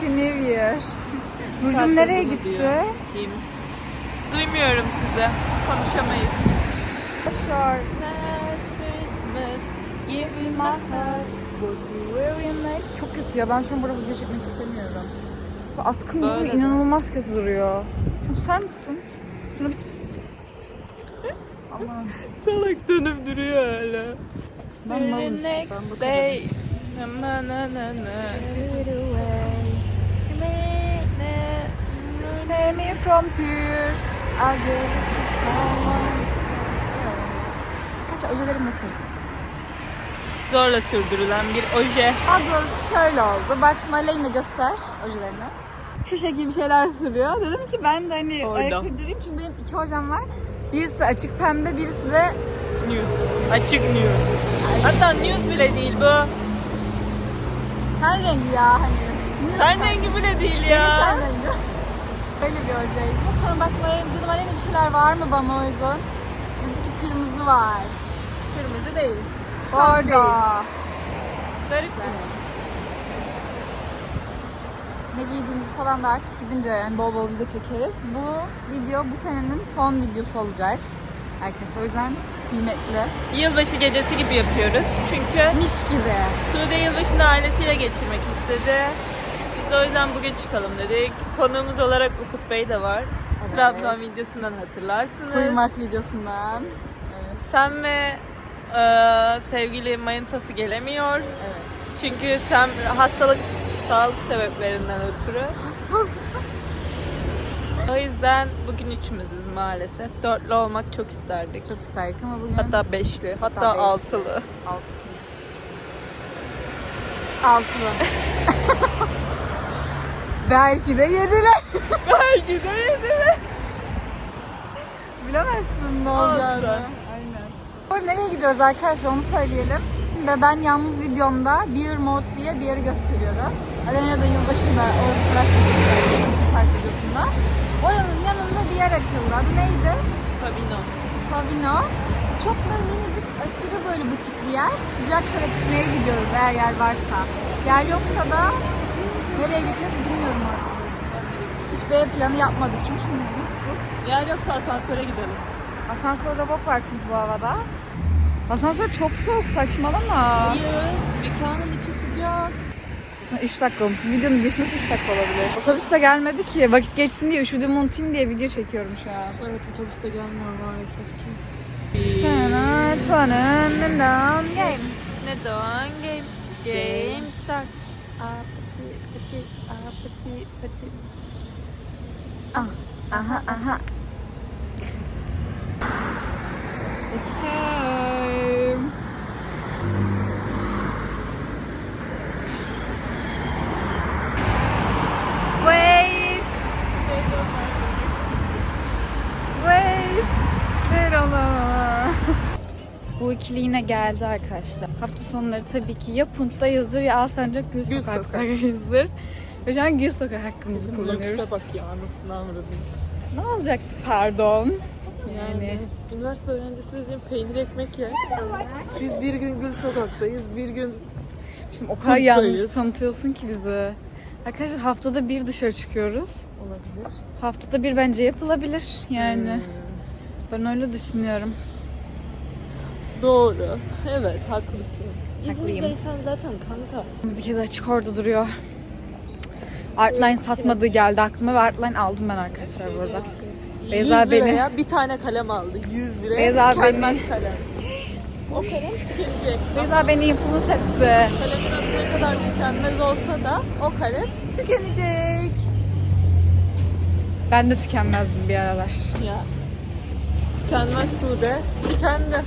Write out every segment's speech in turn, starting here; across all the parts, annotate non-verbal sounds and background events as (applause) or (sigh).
Happy New Year. Burcum nereye gitti? İyimiz. Duymuyorum sizi. Konuşamayız. Christmas, give me My heart? Çok kötü ya. Ben şu an burada video çekmek istemiyorum. Bu atkım de. inanılmaz kötü duruyor. Şunu tutar mısın? Şunu bir tut. Allah'ım. Salak dönüp duruyor öyle. Ben malım işte, ben bu day. Na na na na na. Save me from tears. I'll give it to someone special. Arkadaşlar ojelerim nasıl? Zorla sürdürülen bir oje. Daha doğrusu şöyle oldu. Baktım Aleyna göster ojelerini. Şu şekil bir şeyler sürüyor. Dedim ki ben de hani Orada. ayak uydurayım çünkü benim iki hocam var. Birisi açık pembe, birisi de Nude. Açık nude. Hatta nude bile değil bu. ten rengi ya hani. Ten rengi bile değil Benim ya. ten rengi. Böyle bir ojeydi. Sonra bakmaya dedim Aleyna bir şeyler var mı bana uygun? Dedi ki kırmızı var. Kırmızı değil. Bordo. Garip. Ne giydiğimizi falan da artık gidince yani bol bol video çekeriz. Bu video bu senenin son videosu olacak. Arkadaşlar o yüzden kıymetli. Yılbaşı gecesi gibi yapıyoruz. Çünkü Miş gibi. Sude yılbaşını ailesiyle geçirmek istedi. Biz de o yüzden bugün çıkalım dedik. Konuğumuz olarak Ufuk Bey de var. Evet. Trabzon videosundan hatırlarsınız. Kuyumak videosundan. Sen ve e, sevgili manitası gelemiyor. Evet. Çünkü sen hastalık, sağlık sebeplerinden ötürü. Hastalık. O yüzden bugün üçümüzüz maalesef. Dörtlü olmak çok isterdik. Çok isterdik ama bugün Hatta beşli, hatta, Hatta beşli. altılı. altı. Altılı. (laughs) Belki de yedile. (laughs) Belki de yedi. Bilemezsin ne olacağını. Aynen. Nereye gidiyoruz arkadaşlar onu söyleyelim. Ve ben yalnız videomda Beer Mode diye bir yeri gösteriyorum. Alena da yılbaşında o fotoğraf çekiyor. Park. Oranın yanında bir yer açıldı. Adı neydi? Fabino. Pavino. Çok da minicik aşırı böyle butik bir yer. Sıcak şarap içmeye gidiyoruz eğer yer varsa. Yer yoksa da nereye geçeceğiz bilmiyorum artık. Hiç B planı yapmadık çünkü şu müziği tut. Yer yoksa asansöre gidelim. Asansörde bok var çünkü bu havada. Asansör çok soğuk saçmalama. Hayır, mekanın içi sıcak. 3 dakika olmuş. Videonun nasıl 3 dakika olabilir? Otobüs de gelmedi ki. Vakit geçsin diye üşüdüğümü unutayım diye video çekiyorum şu an. Evet, otobüste gelmiyor maalesef ki. Long game. Ne doğan game? Game start. Pati, pati. Ah, aha, aha. It's time. Wait. Wait. Ona. Bu ikili yine geldi arkadaşlar. Hafta sonları tabii ki ya Punt'tayızdır ya Alsancak Gül, Gül Sokak'tayızdır. Ve şu an Gül hakkımızı Bizim kullanıyoruz. bak ya anasını avradını. Ne olacaktı pardon? Yani Yani üniversite öğrencisi dediğim peynir ekmek ya. Biz bir gün Gül Sokak'tayız, bir gün şimdi o kadar yanlış tanıtıyorsun ki bizi. Arkadaşlar haftada bir dışarı çıkıyoruz. olabilir. Haftada bir bence yapılabilir yani. Hmm. Ben öyle düşünüyorum. Doğru. Evet, haklısın. Haklıyım. İzmir'deysen zaten kanka. Müzik de açık orada duruyor. Artline satmadığı geldi aklıma ve Artline aldım ben arkadaşlar burada. Beyza 100 beni- liraya bir tane kalem aldı. 100 liraya Beyza tükenmez beni- kalem. O kalem tükenecek. Beyza beni influence etti. Kalemin adı ne kadar tükenmez olsa da o kalem tükenecek. Ben de tükenmezdim bir aralar. Ya. Tükenmez Sude. Tükendi.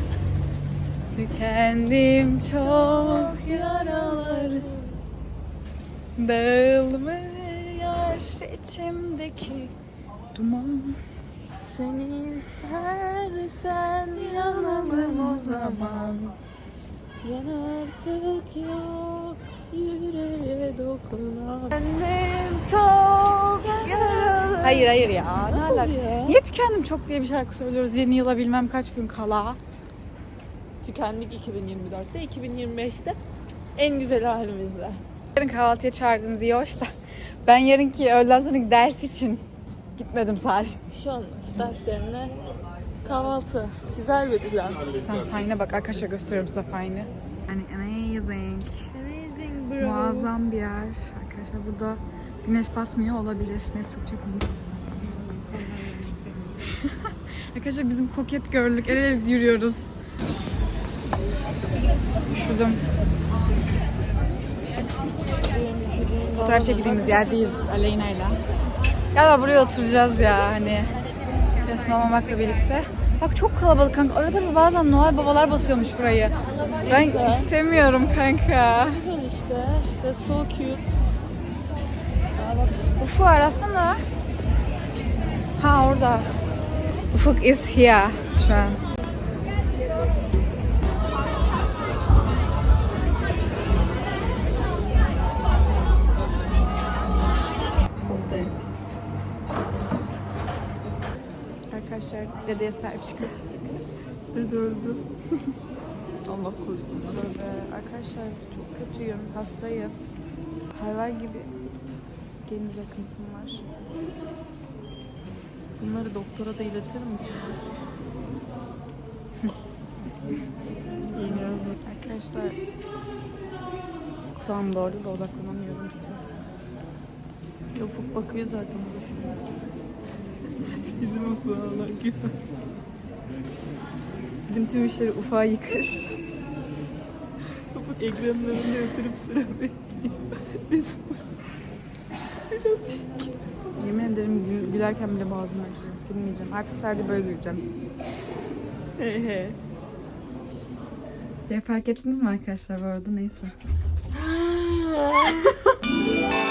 Tükendim çok yaraları Dağılmıyor içimdeki duman Seni istersen yanalım o zaman. Yan artık yok yüreğe dokunan. Annem çok yaralı. Hayır hayır ya. Nasıl alaka? ya? Niye tükendim çok diye bir şarkı söylüyoruz. Yeni yıla bilmem kaç gün kala. Tükendik 2024'te, 2025'te en güzel halimizde. Yarın kahvaltıya çağırdınız diye hoş da. Ben yarınki öğleden sonraki ders için gitmedim Salih. Bir şey olmaz. Derslerine kahvaltı. Güzel bir plan. Safine'e bak arkadaşlar gösteriyorum Safine'i. Yani amazing. Amazing bro. Muazzam bir yer. Arkadaşlar burada güneş batmıyor olabilir. Neyse çok çekmeyeyim. (laughs) Arkadaşlar bizim koket gördük. El ele yürüyoruz. Üşüdüm. Fotoğraf çekildiğimiz yerdeyiz Aleyna'yla. Galiba buraya oturacağız ya hani. Resmi olmamakla birlikte. Bak çok kalabalık kanka. Arada bir bazen Noel babalar basıyormuş burayı. Ben istemiyorum kanka. Güzel işte. They're so cute. Ufuk arasana. Ha orada. Ufuk is here şu an. Arkadaşlar dedeye sahip çıktık. Dede öldü. Allah korusun. Tövbe. Arkadaşlar çok kötüyüm. Hastayım. Hayvan gibi geniz akıntım var. Bunları doktora da iletir misin? Arkadaşlar kulağım doğru da odaklanamıyorum size. Ufuk bakıyor zaten düşünüyor. Bizim ufağa bakıyor. Bizim tüm işleri ufağa yıkır. Ufuk ekranlarını ötürüp süremi. Biz Yemin ederim gül- gülerken bile boğazım acıyor. Gülmeyeceğim. Artık sadece böyle güleceğim. he he. Ya fark ettiniz mi arkadaşlar bu arada neyse. (laughs)